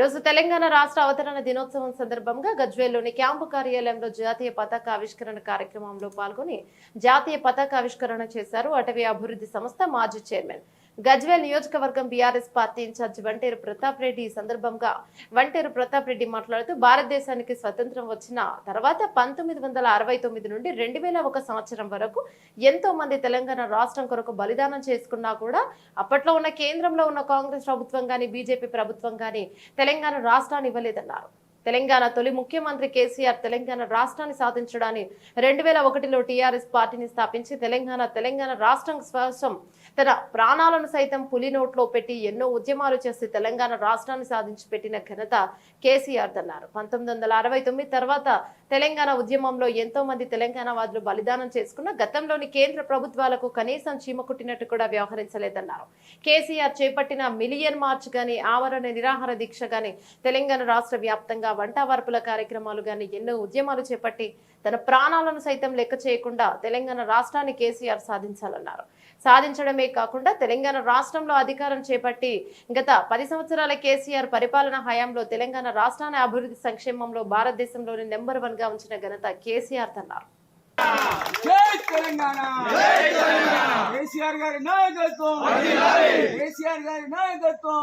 ఈరోజు తెలంగాణ రాష్ట్ర అవతరణ దినోత్సవం సందర్భంగా గజ్వేల్లోని క్యాంపు కార్యాలయంలో జాతీయ పతాక ఆవిష్కరణ కార్యక్రమంలో పాల్గొని జాతీయ పతాక ఆవిష్కరణ చేశారు అటవీ అభివృద్ధి సంస్థ మాజీ చైర్మన్. గజ్వేల్ నియోజకవర్గం BRS party incharge Vanteru Pratap Reddy ఈ సందర్భంగా వంటేరు ప్రతాప్ రెడ్డి మాట్లాడుతూ భారతదేశానికి స్వతంత్రం వచ్చిన తర్వాత పంతొమ్మిది వందల అరవై తొమ్మిది నుండి రెండు వేల ఒక సంవత్సరం వరకు ఎంతో మంది తెలంగాణ రాష్ట్రం కొరకు బలిదానం చేసుకున్నా కూడా అప్పట్లో ఉన్న కేంద్రంలో ఉన్న కాంగ్రెస్ ప్రభుత్వం కానీ బీజేపీ ప్రభుత్వం కానీ తెలంగాణ రాష్ట్రాన్ని ఇవ్వలేదన్నారు. తెలంగాణ తొలి ముఖ్యమంత్రి కేసీఆర్ తెలంగాణ రాష్ట్రాన్ని సాధించడాన్ని రెండు వేల ఒకటిలో టీఆర్ఎస్ పార్టీని స్థాపించి తెలంగాణ తెలంగాణ రాష్ట్రం కోసం తన ప్రాణాలను సైతం పులి నోట్లో పెట్టి ఎన్నో ఉద్యమాలు చేసి తెలంగాణ రాష్ట్రాన్ని సాధించి పెట్టిన ఘనత కేసీఆర్ అన్నారు పంతొమ్మిది వందల అరవై తొమ్మిది తర్వాత తెలంగాణ ఉద్యమంలో ఎంతో మంది తెలంగాణ వాదులు బలిదానం చేసుకున్న గతంలోని కేంద్ర ప్రభుత్వాలకు కనీసం చీమ కుట్టినట్టు కూడా వ్యవహరించలేదన్నారు. కేసీఆర్ చేపట్టిన మిలియన్ మార్చ్ గాని ఆవరణ నిరాహార దీక్ష గాని తెలంగాణ రాష్ట్ర వ్యాప్తంగా వంట వార్పుల కార్యక్రమాలు గాని ఎన్నో ఉద్యమాలు చేపట్టి తన ప్రాణాలను సైతం లెక్క చేయకుండా తెలంగాణ రాష్ట్రాన్ని కేసీఆర్ సాధించాలన్నారు. సాధించడమే కాకుండా తెలంగాణ రాష్ట్రంలో అధికారం చేపట్టి గత పది సంవత్సరాల కేసీఆర్ పరిపాలన హయాంలో తెలంగాణ రాష్ట్రాన్ని అభివృద్ధి సంక్షేమంలో భారతదేశంలోని నెంబర్ వన్గా ఉంచిన ఘనత కేసీఆర్ అన్నారు జై తెలంగాణ! కేసీఆర్ గారి నాయకత్వం! కేసీఆర్ గారి నాయకత్వం!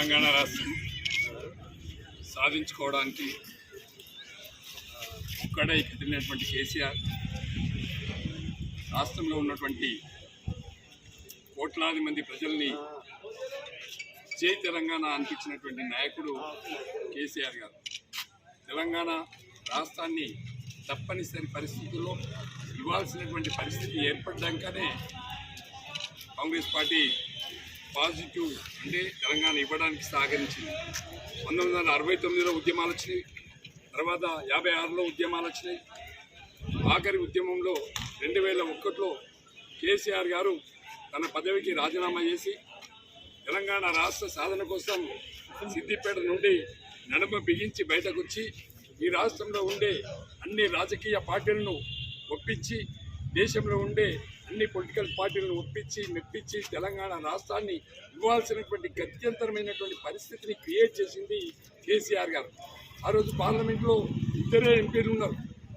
తెలంగాణ రాష్ట్రం సాధించుకోవడానికి ఒక్కడే కదిలినటువంటి కేసీఆర్ రాష్ట్రంలో ఉన్నటువంటి కోట్లాది మంది ప్రజల్ని జై తెలంగాణ అనిపించినటువంటి నాయకుడు కేసీఆర్ గారు. తెలంగాణ రాష్ట్రాన్ని తప్పనిసరి పరిస్థితుల్లో ఇవ్వాల్సినటువంటి పరిస్థితి ఏర్పడ్డాకనే కాంగ్రెస్ పార్టీ పాజిటివ్ అంటే తెలంగాణ ఇవ్వడానికి సహకరించింది. పంతొమ్మిది వందల అరవై తొమ్మిదిలో ఉద్యమాలు వచ్చినాయి. తర్వాత యాభై ఆరులో ఉద్యమాలు వచ్చినాయి. ఆఖరి ఉద్యమంలో రెండు వేల ఒకటిలో కేసీఆర్ గారు తన పదవికి రాజీనామా చేసి తెలంగాణ రాష్ట్ర సాధన కోసం సిద్దిపేట నుండి నడుమ బిగించి బయటకు వచ్చి ఈ రాష్ట్రంలో ఉండే అన్ని రాజకీయ పార్టీలను ఒప్పించి దేశంలో ఉండే అన్ని పొలిటికల్ పార్టీలను ఒప్పించి మెప్పించి తెలంగాణ రాష్ట్రాన్ని ఇవ్వాల్సినటువంటి గత్యంతరమైనటువంటి పరిస్థితిని క్రియేట్ చేసింది కేసీఆర్ గారు. ఆ రోజు పార్లమెంట్లో ఇద్దరే ఎంపీలు ఉన్నారు.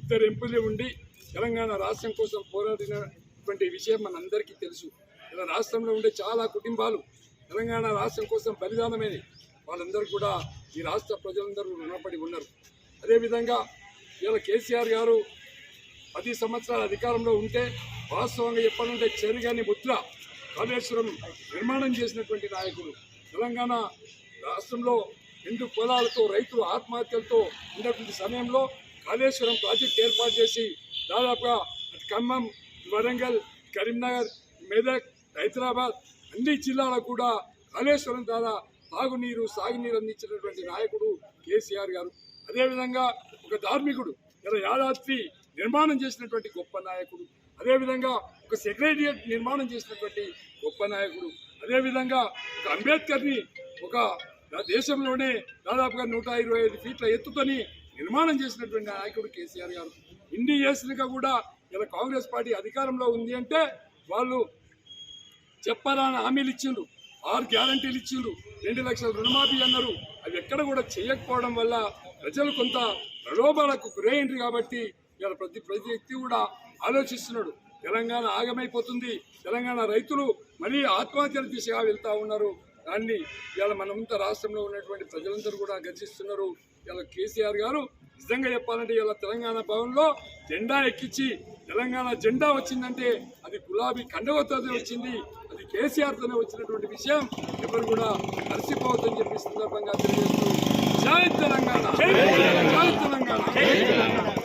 ఇద్దరు ఎంపీలు ఉండి తెలంగాణ రాష్ట్రం కోసం పోరాడినటువంటి విషయం మనందరికీ తెలుసు. ఇలా రాష్ట్రంలో ఉండే చాలా కుటుంబాలు తెలంగాణ రాష్ట్రం కోసం బలిదానమైనవి. వాళ్ళందరూ కూడా ఈ రాష్ట్ర ప్రజలందరూ రుణపడి ఉన్నారు. అదేవిధంగా ఇలా కేసీఆర్ గారు పది సంవత్సరాల అధికారంలో ఉంటే వాస్తవంగా చెప్పాలంటే చెరుగాని ముద్ర కాళేశ్వరం నిర్మాణం చేసినటువంటి నాయకుడు. తెలంగాణ రాష్ట్రంలో రెండు పొలాలతో రైతులు ఆత్మహత్యలతో ఉన్నటువంటి సమయంలో కాళేశ్వరం ప్రాజెక్ట్ ఏర్పాటు చేసి దాదాపుగా ఖమ్మం వరంగల్ కరీంనగర్ మెదక్ హైదరాబాద్ అన్ని జిల్లాలకు కూడా కాళేశ్వరం ద్వారా తాగునీరు సాగునీరు అందించినటువంటి నాయకుడు కేసీఆర్ గారు. అదేవిధంగా ఒక ధార్మికుడు. ఇలా యాదాద్రి నిర్మాణం చేసినటువంటి గొప్ప నాయకుడు. అదేవిధంగా ఒక సెక్రటరియట్ నిర్మాణం చేసినటువంటి గొప్ప నాయకుడు. అదేవిధంగా ఒక అంబేద్కర్ని ఒక దేశంలోనే దాదాపుగా నూట ఇరవై ఐదు ఫీట్ల ఎత్తుతోని నిర్మాణం చేసినటువంటి నాయకుడు కేసీఆర్ గారు. ఇన్ని చేసినాక కూడా ఇలా కాంగ్రెస్ పార్టీ అధికారంలో ఉంది అంటే వాళ్ళు చెప్పాలని హామీలు ఇచ్చిండ్రు. ఆరు గ్యారంటీలు ఇచ్చిండ్రు. రెండు లక్షల రుణమాఫీ అన్నారు. అవి ఎక్కడ కూడా చేయకపోవడం వల్ల ప్రజలు కొంత ప్రలోభాలకు గురైండ్రు కాబట్టి ఇలా ప్రతి ప్రతి వ్యక్తి కూడా ఆలోచిస్తున్నాడు. తెలంగాణ ఆగమైపోతుంది. తెలంగాణ రైతులు మరీ ఆత్మహత్యల దిశగా వెళ్తూ ఉన్నారు. దాన్ని ఇవాళ మనమంతా రాష్ట్రంలో ఉన్నటువంటి ప్రజలందరూ కూడా గర్జిస్తున్నారు. ఇలా కేసీఆర్ గారు నిజంగా చెప్పాలంటే ఇలా తెలంగాణ భవన్లో జెండా ఎక్కించి తెలంగాణ జెండా వచ్చిందంటే అది గులాబీ కండవతోనే వచ్చింది. అది కేసీఆర్తోనే వచ్చినటువంటి విషయం ఎవరు కూడా మరిసిపోవద్దని చెప్పి సందర్భంగా తెలియజేస్తూ జై తెలంగాణ! జై తెలంగాణ!